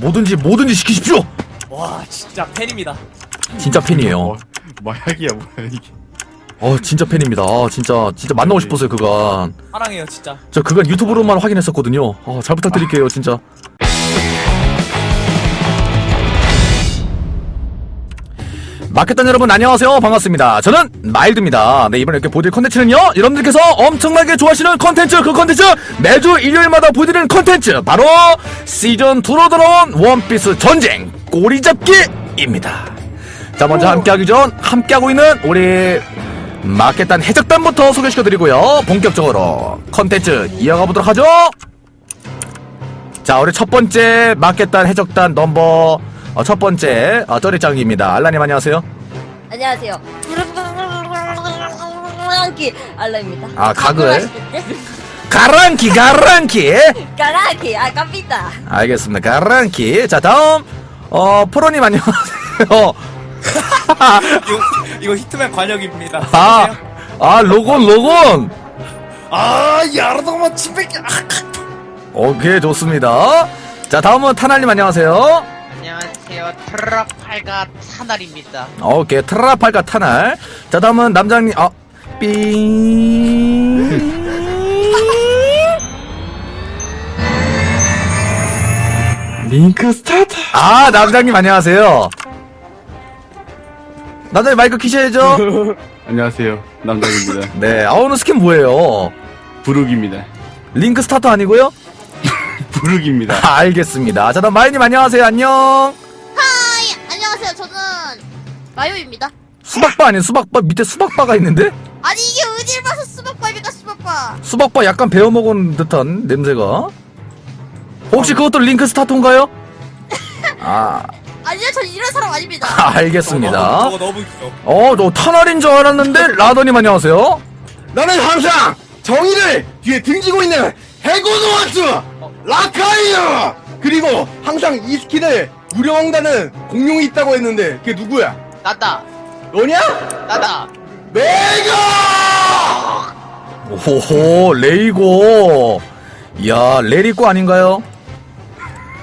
뭐든지 뭐든지 시키십시오. 와 진짜 팬입니다. 진짜 팬이에요. 뭐, 마약이야 뭐야 이게 어 진짜 팬입니다. 아, 진짜 진짜 만나고 싶었어요 그간. 사랑해요 진짜. 저 그간 유튜브로만 확인했었거든요. 아, 잘 부탁드릴게요 진짜. 마켓단 여러분 안녕하세요. 반갑습니다. 저는 마일드입니다. 네 이번에 이렇게 보여드릴 컨텐츠는요 여러분들께서 엄청나게 좋아하시는 컨텐츠 그 컨텐츠 매주 일요일마다 보여드리는 컨텐츠 바로 시즌2로 돌아온 원피스 전쟁 꼬리잡기입니다. 자 먼저 함께하기 전 함께하고 있는 우리 마켓단 해적단부터 소개시켜드리고요. 본격적으로 컨텐츠 이어가 보도록 하죠. 자 우리 첫 번째 마켓단 해적단 넘버 어, 첫 번째 어, 쩌리짱입니다 알라님 안녕하세요 안녕하세요. 까랑키 알라입니다. 아, 각을? 가랑키 가랑키 까랑키 아 깜삐다. 알겠습니다 가랑키 자 다음 어 프로님 안녕하세요 이거 이거 히트맨 관역입니다. 아, 아 로곤 로곤 아 야르도마 침뱉기. 오케이 좋습니다 자 다음은 타날님 안녕하세요 안녕하세요. 트럭팔과 사날입니다. 오케이 트라팔과 타날 자 다음은 남장님 아 삥. 링크 스타트! 아 남장님 안녕하세요. 남장님 마이크 키셔야죠? 안녕하세요. 남장입니다. 네 아 오늘 스킨 뭐예요? 부룩입니다. 링크 스타터 아니고요 부룩입니다 아, 알겠습니다 자 다음 마이님 안녕하세요 안녕 하이 안녕하세요. 저는 마요입니다. 수박바 아니에요 수박바 밑에 수박바가 있는데 아니 이게 어딜 봐서 수박바입니까 수박바? 수박바 약간 베어 먹은 듯한 냄새가 혹시 그것도 링크 스타터인가요 아 아니요 저 이런 사람 아닙니다. 알겠습니다 저거 너무 귀여. 어, 너 터널인 줄 알았는데 라더님 안녕하세요. 나는 항상 정의를 뒤에 등지고 있는 해고노아츠 라카이어 그리고 항상 이 스킨을 무려한다는 공룡이 있다고 했는데 그게 누구야? 나다. 너냐? 나다. 내가! 오호, 레이고. 야, 레리꼬 아닌가요?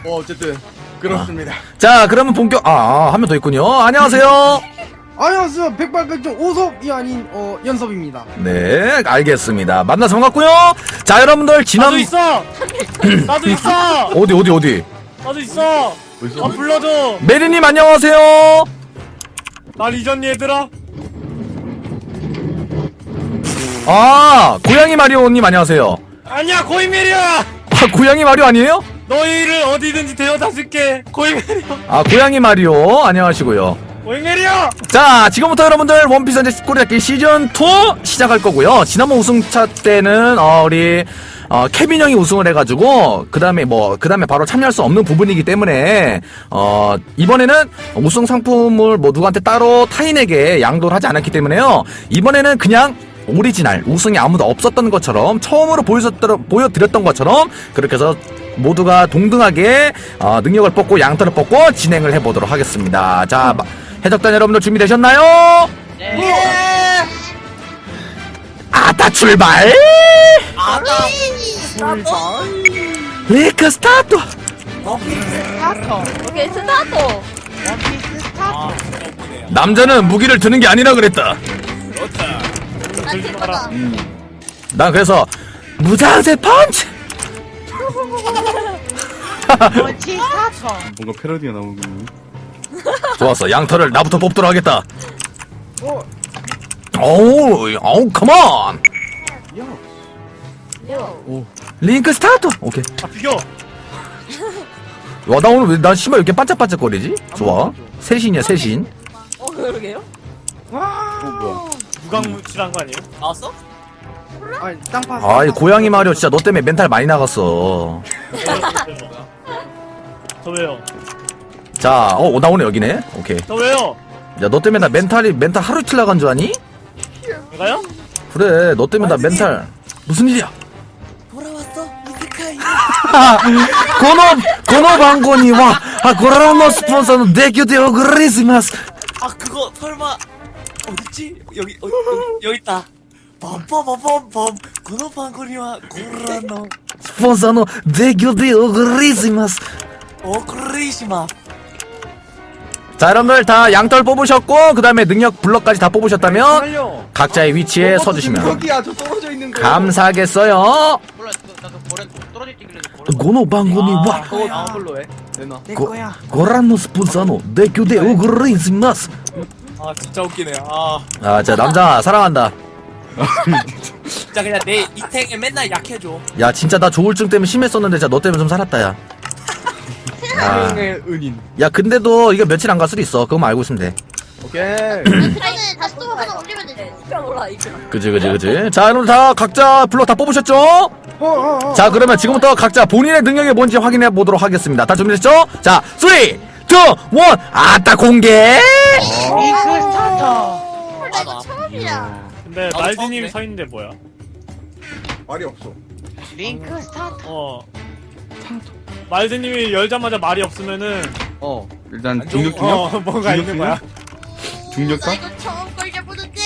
어 어쨌든 그렇습니다. 자, 그러면 본격, 아, 한 명 더 있군요. 안녕하세요. 안녕하세요. 백발백정 오섭이 아닌 어 연섭입니다. 네, 알겠습니다. 만나서 반갑고요. 자, 여러분들, 지난. 나도 있어. 나도 있어. 어디, 어디, 어디. 나도 있어. 아 불러줘. 메리님 안녕하세요. 날 잊었니 얘들아? 아, 고양이 마리오님 안녕하세요. 아니야 고이메리야. 아, 고양이 마리오 아니에요? 너희를 어디든지 데려다 줄게. 고이메리야. 아, 고양이 마리오 안녕하시고요. 고이메리야. 자, 지금부터 여러분들 원피스 현재 꼬리잡기 시즌2 시작할 거고요. 지난번 우승차 때는, 어, 우리, 어, 케빈 형이 우승을 해가지고, 그 다음에 뭐, 그 다음에 바로 참여할 수 없는 부분이기 때문에, 어, 이번에는 우승 상품을 뭐 누구한테 따로 타인에게 양도를 하지 않았기 때문에요. 이번에는 그냥 오리지널, 우승이 아무도 없었던 것처럼, 처음으로 보여드렸던 것처럼, 그렇게 해서 모두가 동등하게, 어, 능력을 뽑고 양털을 뽑고 진행을 해보도록 하겠습니다. 자, 마- 해적단 여러분들 준비되셨나요? 네. 아따 출발! 아다. 리크 스타트! 스타터. 오케이 스타트. 원피스 스타터. 남자는 무기를 드는 게 아니라 그랬다. 난제 거다. 난 그래서 무장세 펀치! 원치 스타터. 뭔가 패러디가 나오는 좋았어. 양털을 나부터 뽑도록 하겠다. 어 오우, 오우, 컴온! 요. 링크 스타트! 오케이. 아 비켜. 와, 나 오늘 왜, 나 신발 왜 이렇게 반짝반짝거리지? 좋아. 세신이야, 세신. 어 그러게요? 무강무칠한 거 아니에요? 나왔어? 아니 땅파. 아이, 고양이 마리오 진짜 너 때문에 멘탈 많이 나갔어. 저 왜요? 자, 어, 나 오늘 여기네. 오케이. 저 왜요? 야, 너 때문에 나 멘탈이, 멘탈 하루 이틀 나간 줄 아니? 내가요? 그래, 너 때문에 나 멘탈. 무슨 일이야? 돌아왔어 이스카이. この、この番号には、あ、ご覧のスポンサーの提供でお送りします。 아 그거 설마 어딨지? 여기 어, 여기 여기 있다. 빰빰빰빰빰 この番組はご覧のスポンサーの提供でお送りします。 어 크레이시마 자 여러분들 다 양털 뽑으셨고 그 다음에 능력 블럭까지 다 뽑으셨다면 각자의 위치에 서주시면 여기야? 저 떨어져 있는 거 감사하겠어요. 몰라 나도 버려 떨어질 때 길래 고노 방고니 와. 그거 해. 내놔. 내 고- 거야. 고란노 스폰사노 내 교대 오그르 인스마스. 아 진짜 웃기네. 아. 아자 남자 사랑한다. 진짜 그냥 내 이탱에 맨날 약해줘. 야 진짜 나 조울증 때문에 심했었는데 진짜 너 때문에 좀 살았다 야. 야. 사랑의 은인 야 근데도 이거 며칠 안 갈 수도 있어 그거만 알고 있으면 돼 오케이 전에 다시 또 하나 올리면 되지. 이거 몰라 이거. 그지 그지 그지 자 여러분 다 각자 블럭 다 뽑으셨죠? 어, 어, 어. 자 그러면 지금부터 각자 본인의 능력이 뭔지 확인해 보도록 하겠습니다 다 준비됐죠? 자 3, 2, 1 아따 공개 링크 스타터 나 이거 처음이야. 근데 나도 처음이네. 서 있는데 뭐야? 말이 없어 링크 스타터 어. 말디님이 열자마자 말이 없으면은 어 일단 안 좋은 중력 어 중력? 뭔가 중력, 있는 거야. 나 중력파? 이거 처음 걸려보는데.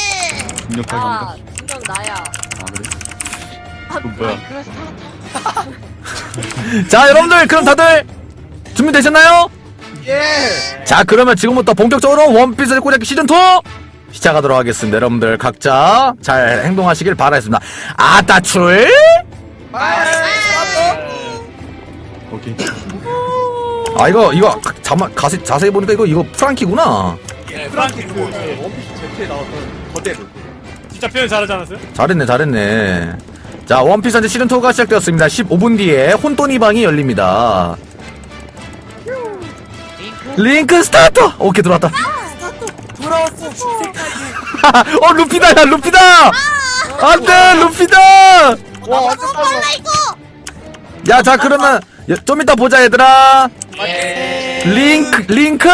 중력파 아, 분명 나야. 아 그래? 그 뭐야? 링크 스타터 자 여러분들 그럼 다들 준비되셨나요? 예! 자 그러면 지금부터 본격적으로 원피스의 꼬리잡기 시즌2 시작하도록 하겠습니다. 여러분들 각자 잘 행동하시길 바라겠습니다. 아따 출 오케이. 아 이거 이거 자마, 가세, 자세히 보니까 이거 이거 프랑키구나. 네, 프랑키 그 원피스 Z에 나왔던 거대로 진짜 표현 잘하지 않았어요? 잘했네 잘했네. 자 원피스 한제 시즌 2가 시작되었습니다. 15분 뒤에 혼돈이 방이 열립니다. 링크 스타트 오케이 들어왔다. 돌아왔어. 이세카이 어 루피다 야 루피다! 안돼 루피다! 와 완전 어, 빨라 이거. 야 자 그러면 야, 좀 이따 보자 얘들아. 예. 링크 링크?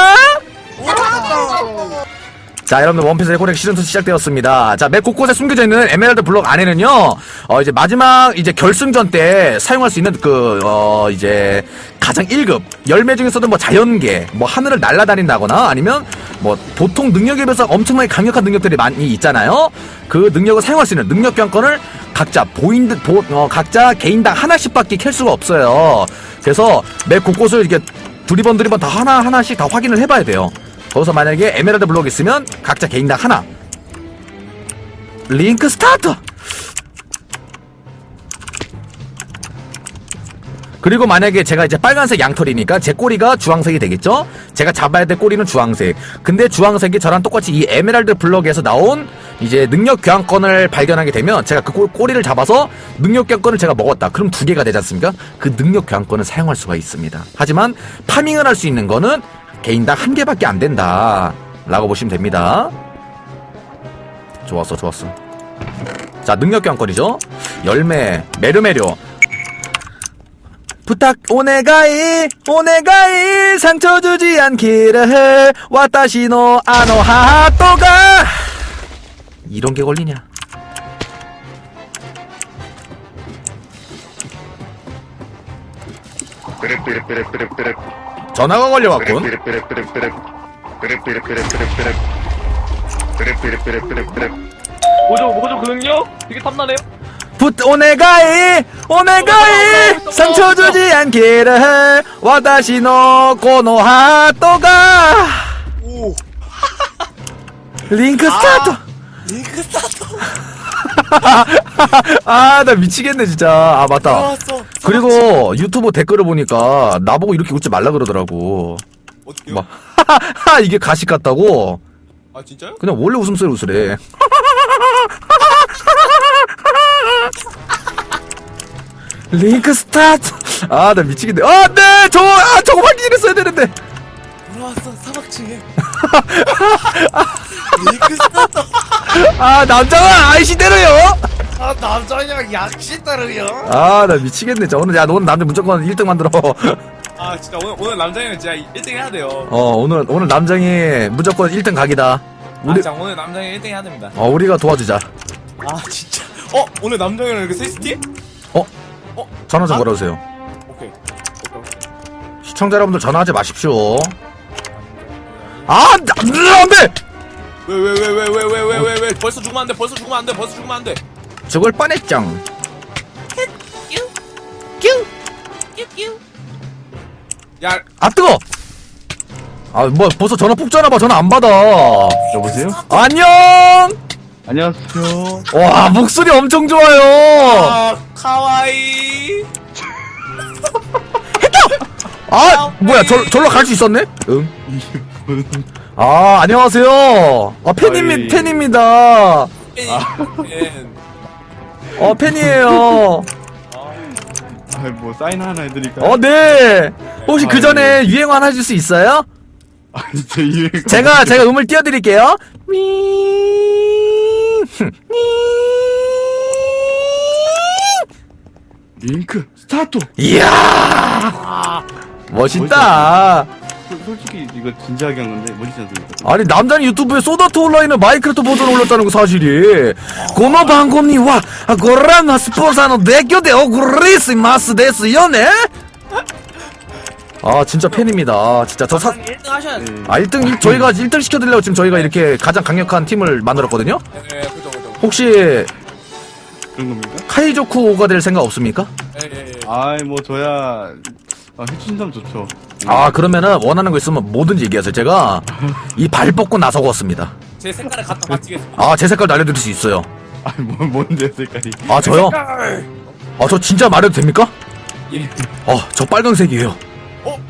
자 여러분들 원피스의 코렉 시즌2 시작되었습니다. 자맵 곳곳에 숨겨져 있는 에메랄드 블록 안에는요 어 이제 마지막 이제 결승전 때 사용할 수 있는 그 어 이제 가장 1급 열매 중에서도 뭐 자연계 뭐 하늘을 날아다닌다거나 아니면 뭐 보통 능력에 비해서 엄청나게 강력한 능력들이 많이 있잖아요 그 능력을 사용할 수 있는 능력 교환권을 각자 보인 듯 보, 어, 각자 개인당 하나씩밖에 캘 수가 없어요 그래서 맵 곳곳을 이렇게 두리번 두리번 다 하나 하나씩 다 확인을 해봐야 돼요. 거기서 만약에 에메랄드 블록 있으면 각자 개인당 하나. 링크 스타트. 그리고 만약에 제가 이제 빨간색 양털이니까 제 꼬리가 주황색이 되겠죠? 제가 잡아야 될 꼬리는 주황색. 근데 주황색이 저랑 똑같이 이 에메랄드 블럭에서 나온 이제 능력 교환권을 발견하게 되면 제가 그 꼬- 꼬리를 잡아서 능력 교환권을 제가 먹었다. 그럼 두 개가 되지 않습니까? 그 능력 교환권을 사용할 수가 있습니다. 하지만 파밍을 할 수 있는 거는 개인당 한 개밖에 안 된다. 라고 보시면 됩니다. 좋았어, 좋았어. 자, 능력 교환권이죠? 열매, 메르메료. 부탁 오네가이 오네가이 상처 주지 않기를 와타시노 아노 하토가 이런 게 걸리냐 전화가 걸려왔군 뭐죠 뭐죠 그 능력? 되게 탐나네요 붓 오네가이 오네가이 상처 주지 않기를 와타시노 고노 하토가. 오. 링크 스타트. 링크 스타터 아나 미치겠네 진짜. 아 맞다. 그리고 유튜브 댓글을 보니까 나보고 이렇게 웃지 말라 그러더라고. 어떻게요? 막 이게 가식 같다고. 아 진짜요? 그냥 원래 웃음소리 웃으래 링크 스타트. 아 나 미치겠네. 아 네! 저거 아 저거 확인했어야 되는데. 돌아왔어 사막층에 링크 스타터 아 남자가 아이씨 때려요? 아 남자냐 약시 따르요? 아 나 미치겠네. 저 오늘 야 오늘 남자 무조건 1등 만들어. 아 진짜 오늘 오늘 남자는 진짜 1등 해야 돼요. 어 오늘 오늘 남장이 무조건 1등 각이다. 아 우리 진짜 오늘 남자는 1등 해야 됩니다. 어 우리가 도와주자. 아 진짜 어 오늘 남자는 이렇게 세스티? 전화 좀 아? 걸어주세요. 오케이. 오케이 오케이. 시청자 여러분들 전화하지 마십시오. 아 나- 안 돼! 왜 왜 왜 왜 왜 왜 왜왜 왜? 벌써 죽으면 안돼 벌써 죽으면 안돼 벌써 죽으면 안돼. 죽을 뻔했쩡 야. 아 뜨거! 아 뭐 벌써 전화 푹 전화 봐. 전화 안 받아. 여보세요? 안녕 안녕하세요. 와 목소리 엄청 좋아요 아, 카와이 아 뭐야 절, 절로 갈 수 있었네 응 아 안녕하세요 아 팬입니. 팬입니다 팬. 어 팬이에요 아, 뭐 사인 하나 해드릴까요? 어 네 혹시 그 아이. 전에 유행 하나 해줄 수 있어요 아니 제 이해. 제가 제가 음을 띄워드릴게요 미 링크 스타트. 이야 멋있다 솔- 솔직히 이거 진지하게 한 건데 멋있지 않습니까? 아니 남자는 유튜브에 소다트 온라인에 마이크로트 버전 올렸다는 거 사실이 고노 방송니 와 고라나 스포사노 대교대 오그리스 마스 데스요 네? 아 진짜 팬입니다 진짜 저 사, 1등 하셔야 돼. 네. 아 1등 저희가 1등 시켜드리려고 지금 저희가 이렇게 가장 강력한 팀을 만들었거든요 예, 그죠, 그죠. 혹시 그런 겁니까? 카이조쿠가 될 생각 없습니까? 예, 예, 예. 아이 뭐 저야 아, 해주신다면 좋죠. 아 그러면은 원하는 거 있으면 뭐든지 얘기하세요 제가 이 발 뻗고 나서고 왔습니다 제 색깔을 갖다 바치겠습니다. 아 제 색깔도 알려드릴 수 있어요 아니 뭐 뭔데 색깔이? 아 저요? 아저 진짜 말해도 됩니까? 예. 아 저 빨강색이에요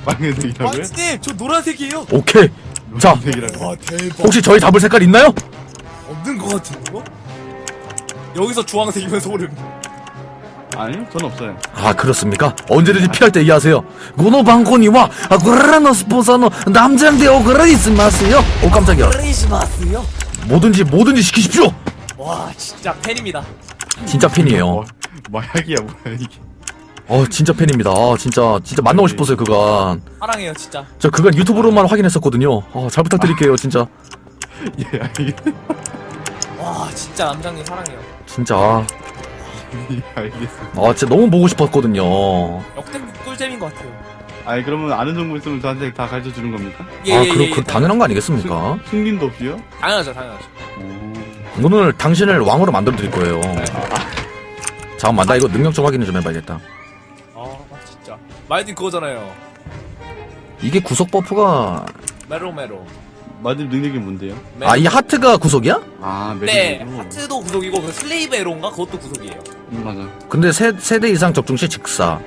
빨간색이라고요? 왕스님, 저 노란색이에요. 오케이 자 노란색이라고. 와, 대박. 혹시 저희 잡을 색깔 있나요? 없는 것 같은 거? 여기서 주황색이면 소름. 아니요, 전 없어요. 아 그렇습니까? 언제든지 필요할 때 얘기하세요 고노 방코니와 아 고라노 스포사노 남장대 오그라이스 마세요 오 깜짝이야 크리스마스요? 뭐든지 뭐든지 시키십시오 와, 진짜 팬입니다. 진짜 팬이에요 뭐, 마약이야 뭐야 이게. 어 진짜 팬입니다 아 진짜 진짜 만나고 싶었어요 그간 사랑해요, 진짜. 저 그간 유튜브로만 확인했었거든요 아, 잘 부탁드릴게요 진짜 예, 알겠, 와, 진짜 남장님 사랑해요. 진짜 아, 예, 알겠습니다. 아 진짜 너무 보고 싶었거든요 역대급 꿀잼인 것 같아요. 아니 그러면 아는 정보 있으면 저한테 다 가르쳐 주는 겁니까? 예, 아 예, 그럼 예, 그 예, 당연한 거 아니겠습니까? 승, 승린도 없이요? 당연하죠, 당연하죠. 오. 오늘 당신을 왕으로 만들어 드릴 거예요 잠깐만 나 이거 능력 좀 확인을 좀 해봐야겠다 아. 마이딘 그거잖아요. 이게 구속 버프가 메로 메로. 마들 능력이 뭔데요? 메로. 아 이 하트가 구속이야? 아 네, 매듭으로. 하트도 구속이고 그 슬레이브 에로인가 그것도 구속이에요. 음, 맞아. 근데 세, 세대 이상 적중 시 즉사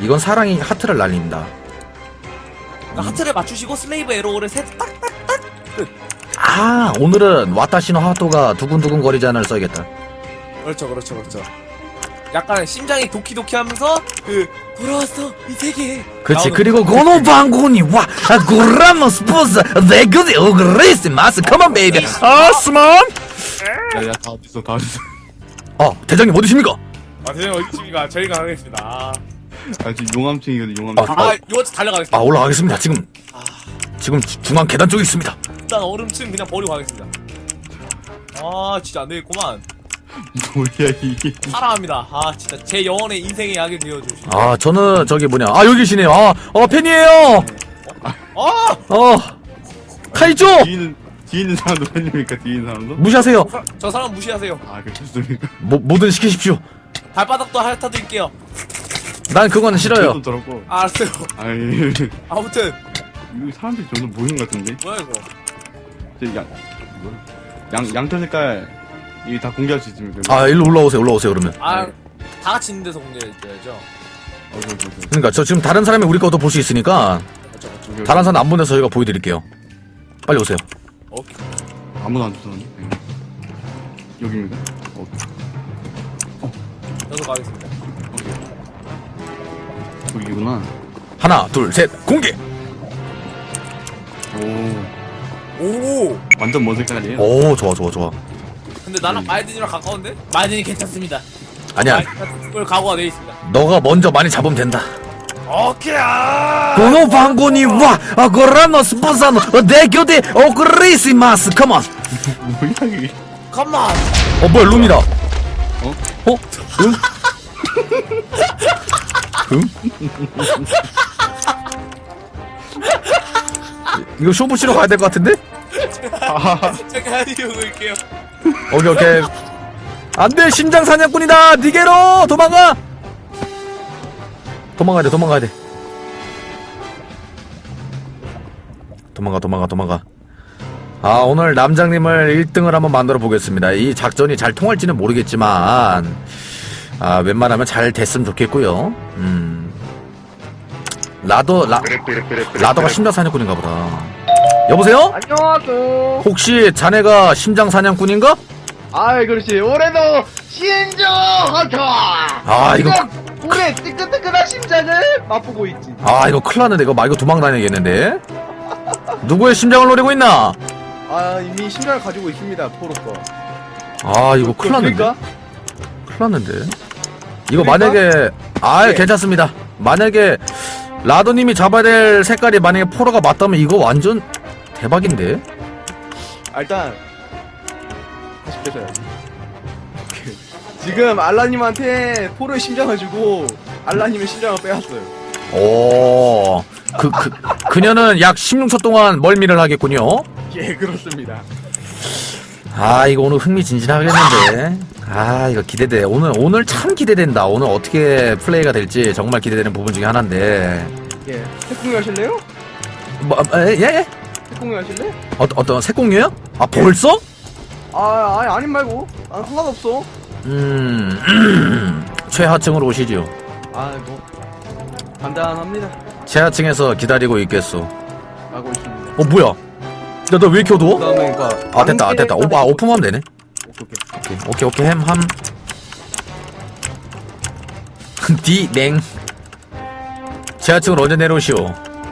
이건 사랑이 하트를 날린다 그러니까 하트를 맞추시고 슬레이브 에로를 세딱 아 오늘은 와타시노 하토가 두근두근 거리잖아를 써야겠다 그렇죠, 그렇죠, 그렇죠. 약간 심장이 도키도키하면서 그 돌아왔어 이. 그치 나오는 그리고 고노 방고니 와 아, 고라노 스포츠 내그디 오그레이스 마스 컴온 베이비 아 스만 야야 다 어딨어 다 어딨어. 어 대장님 어디십니까? 아, 대장님 어디 있습니까? 저희가 가겠습니다. 아, 아 지금 용암층이거든 용암층. 아, 아 이거 달려가겠습니다. 아 올라가겠습니다 지금 지금 주- 중앙 계단 쪽에 있습니다 일단 얼음층 그냥 버리고 가겠습니다. 아, 진짜 안 되겠구만. 뭐야 이게. 사랑합니다. 아, 진짜 제 영혼의 인생의 약이 되어주시. 아 저는 저기 뭐냐 아 여기 계시네요 아 어 팬이에요 아, 어 카이조 뒤에 있는 뒤에 있는 사람도 팬입니까? 뒤에 있는 사람도? 무시하세요 저 사람 무시하세요. 아 그렇습니까? 뭐 뭐든 시키십시오 발바닥도 핥아드릴게요. 난 그건 싫어요 좀 더럽고. 아, 알았어요. 아이 아무튼 이거 사람들이 점점 모이는 것 같은데. 뭐야 이거? 저 양 뭐야? 양 양털 색깔 이게 다 공개할 수 있습니까? 아 일로 올라오세요 올라오세요 그러면 아, 다 같이 있는 데서 공개해줘야죠. 어, 저, 저, 저. 그러니까 저 지금 다른 사람이 우리 것도 볼 수 있으니까 그렇죠, 그렇죠. 저기 다른 사람 안 보내서 저희가 보여드릴게요 빨리 오세요 오케이. 아무도 안 주셨네. 네. 여기입니다. 어, 저도 가겠습니다. 저기구나. 하나 둘 셋 공개 오, 오, 완전 먼 색깔이에요. 오 좋아 좋아 좋아 근데 나랑 마이든이랑 가까운데? 마이든이 괜찮습니다. 아니야 그걸 각오가 돼 있습니다. 너가 먼저 많이 잡으면 된다 오케이. 아! 아, 컴온 뭐야 이게? 컴온. 어 뭐야 룸이다 어? 응? 응? 이거 쇼부 치러 가야 될 것 같은데? 제가 하디오 볼게요. 오케이 오케이. 안돼 심장 사냥꾼이다. 니게로 도망가. 도망가야 돼 도망가야 돼. 도망가 도망가 도망가. 아 오늘 남장님을 1등을 한번 만들어 보겠습니다. 이 작전이 잘 통할지는 모르겠지만 아 웬만하면 잘 됐으면 좋겠고요. 음. 라더 라, 라더가 심장 사냥꾼인가 보다 여보세요? 안녕하세요. 혹시 자네가 심장 사냥꾼인가? 아이 그렇지. 올해도 신정하자. 아 이거 올해 뜨끈뜨끈한 심장을 맛보고 있지. 아 이거 큰일 났는데 이거 말 이거 도망 다녀야겠는데 누구의 심장을 노리고 있나? 아 이미 심장을 가지고 있습니다. 포로 거. 아 이거 큰일 났는데 그러니까 큰일 났는데 이거 그러니까? 만약에 아 네. 괜찮습니다 만약에 라더님이 잡아야 될 색깔이 만약에 포로가 맞다면 이거 완전 대박인데 아, 일단 다시 뺏어야지. 지금 알라님한테 포로의 심장을 주고 알라님의 심장을 빼앗어요. 오 그 그, 그녀는 약 16초 동안 멀미를 하겠군요 예 그렇습니다. 아 이거 오늘 흥미진진하겠는데 아 이거 기대돼 오늘 오늘 참 기대된다 오늘 어떻게 플레이가 될지 정말 기대되는 부분 중에 하나인데 예 태풍이 하실래요? 뭐 예? 예? 태풍이 하실래? 어, 어떤 색공유요? 아 벌써? 아 아니 아님 말고 아 상관없어. 음 최하층으로 오시죠 아뭐 간단합니다. 최하층에서 기다리고 있겠소 가고 있습니다. 어 뭐야 야 너 왜 이렇게 어두워? 그다음에 그러니까 아 됐다 아, 됐다 오, 아 오픈하면 되네 오케이 오케이. 오케이 오케이 오케이 햄함 디냉 지하층으로 언제 내려오시오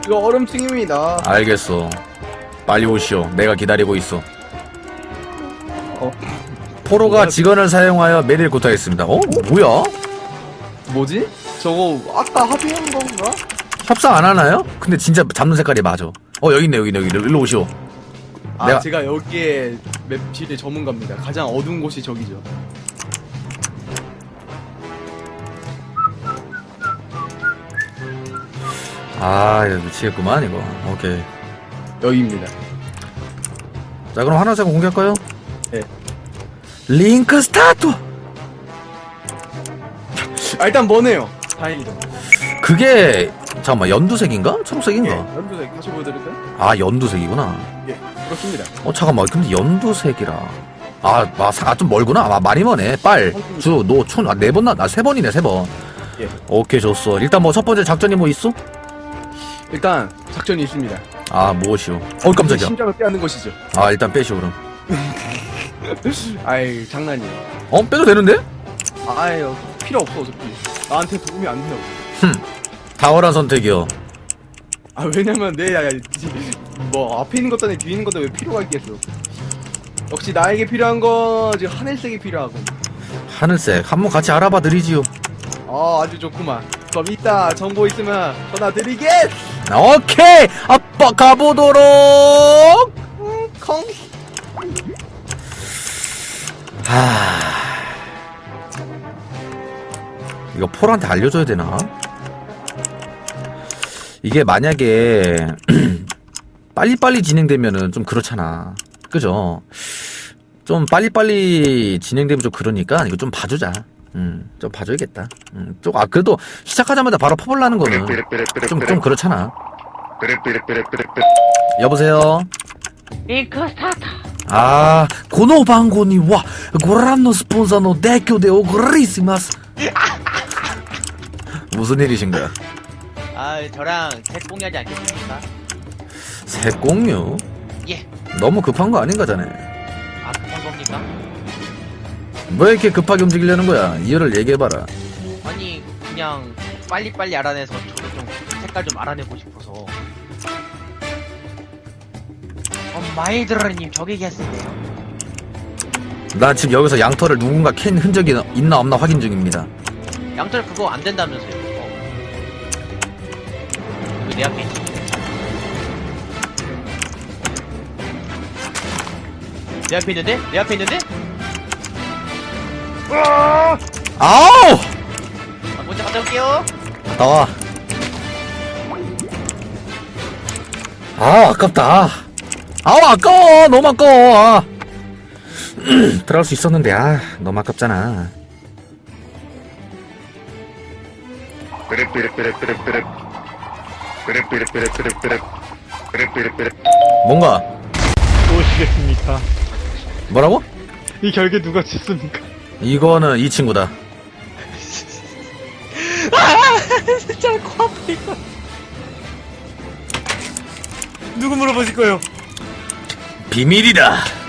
이거 얼음층입니다. 알겠어 빨리 오시오 내가 기다리고 있어 어. 포로가 직원을 사용하여 메리를 구타했습니다 어? 뭐야? 뭐지? 저거 아까 합의한 건가? 협상 안 하나요? 근데 진짜 잡는 색깔이 맞아 어 여기 있네 여기 있네 여기 있네. 일로 오시오 아 내가- 제가 여기에 맵실의 전문가입니다. 가장 어두운 곳이 저기죠. 아 이거 미치겠구만 이거 오케이 여기입니다. 자 그럼 하나씩 공개할까요? 네. 링크 스타트 아 일단 뭐네요. 다행이죠. 그게 잠깐만 연두색인가? 초록색인가? 예, 연두색 다시 보여드릴까요? 아 연두색이구나 예, 그렇습니다. 어 잠깐만 근데 연두색이라 아좀 멀구나 아 많이 머네 빨 주노춘아네 번나세 번이네 세 번 예. 오케이 좋소 일단 뭐 첫 번째 작전이 뭐 있어? 일단 작전이 있습니다. 아 무엇이오 어 깜짝이야 심장을 빼앗는 것이죠. 아 일단 빼시오 그럼 아이 장난이에요. 어 빼도 되는데? 아유 필요 없어 어차피. 나한테 도움이 안 돼요. 탁월한 선택이요 아 왜냐면 내 야, 야, 뭐 앞에 있는 것도 아니고 뒤에 있는 것도 왜 필요가 있겠어. 역시 나에게 필요한 건 지금 하늘색이 필요하고. 하늘색 한번 같이 알아봐 드리지요 아 아주 좋구만. 그럼 이따 정보 있으면 전화 드리겠. 오케이 아빠 가보도록 콩. 하... 이거 폴한테 알려줘야 되나? 이게 만약에 빨리빨리 진행되면은 좀 그렇잖아. 그죠? 좀 빨리빨리 진행되면 좀 그러니까 이거 좀 봐주자. 음, 좀 봐줘야겠다. 음, 좀, 아, 그래도 시작하자마자 바로 퍼블라는 거는 좀, 좀 그렇잖아. 여보세요? 링크 스타트. 아, この番組はご覧のスポンサーの提供でお送りします. 무슨 일이신가요? 아 저랑 셋 공유하지 않겠습니까? 새공유? 예. 너무 급한 거 아닌가 자네? 아 급한 겁니까? 왜 이렇게 급하게 움직이려는 거야? 이유를 얘기해봐라. 아니 그냥 빨리빨리 알아내서 저도 좀 색깔 좀 알아내고 싶어서. 마이드러님 저기 계시네요. 나 지금 여기서 양털을 누군가 캔 흔적이 있나 없나 확인 중입니다. 양털 그거 안 된다면서요? 어. 여기 내 앞에 있어. 내 앞에 있는데? 내 앞에 있는데? 아우! 아, 먼저 갔다 올게요. 나와. 아, 아깝다. 아우, 아까워. 너무 아까워. 아. 들어갈 수 있었는데, 아, 너무 아깝잖아. 뭔가 무엇이겠습니까? 뭐라고? 이 결계 누가 짓습니까? 이거는 이 친구다. 누구 물어